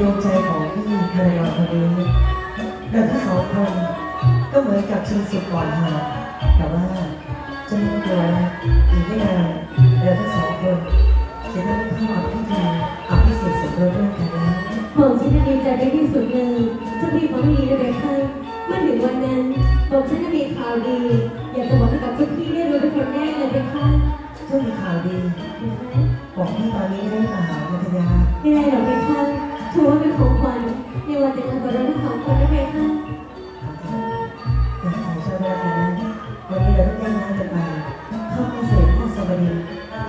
ดวงใจของพี่ภรรยาคนนี้เราทั้งสองคนก็เหมือนกับชิงสุกก่อนหาแต่ว่าจะไม่กลัวนะอีกไม่นานเราทั้งสองคนจะได้เข้ามาพิธีอภิเษกสมรสร่วมกันแล้วผมฉันจะดีใจได้ที่สุดเลยเจ้าพี่ฟังดีได้ไหมคะเมื่อถึงวันนั้นผมฉันจะมีข่าวดี อยากจะบอกให้กับเจ้าพี่ได้รู้ทุกคนแน่เลยไหมคะเจ้ามีข่าวดีบอกพี่ตอนนี้ได้เปล่ามัธยาไม่ได้หรอก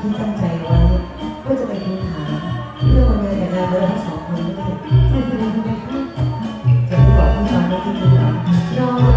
ที่ตั้งใจไว้ก็จะไปทูลถามเพื่อวันงานแต่งงานเราทั้งสองคนด้วยใช่ไหมคะจะบอกพี่ตอนนี้ที่ดูอะรอ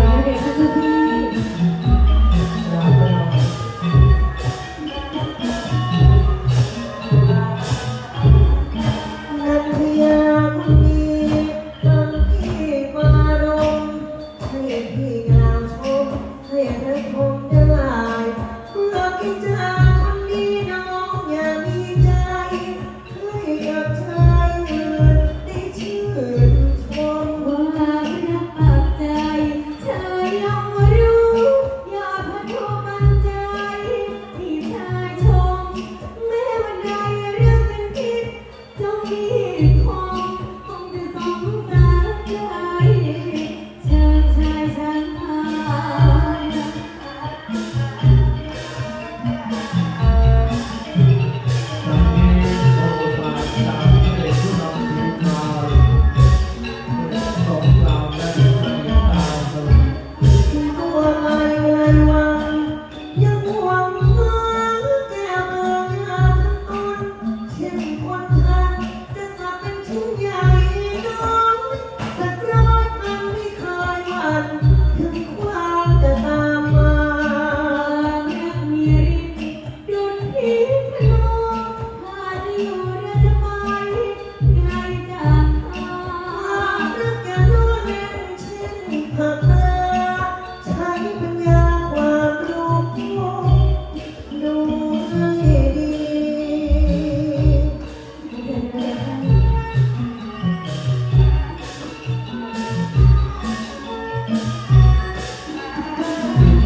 ยั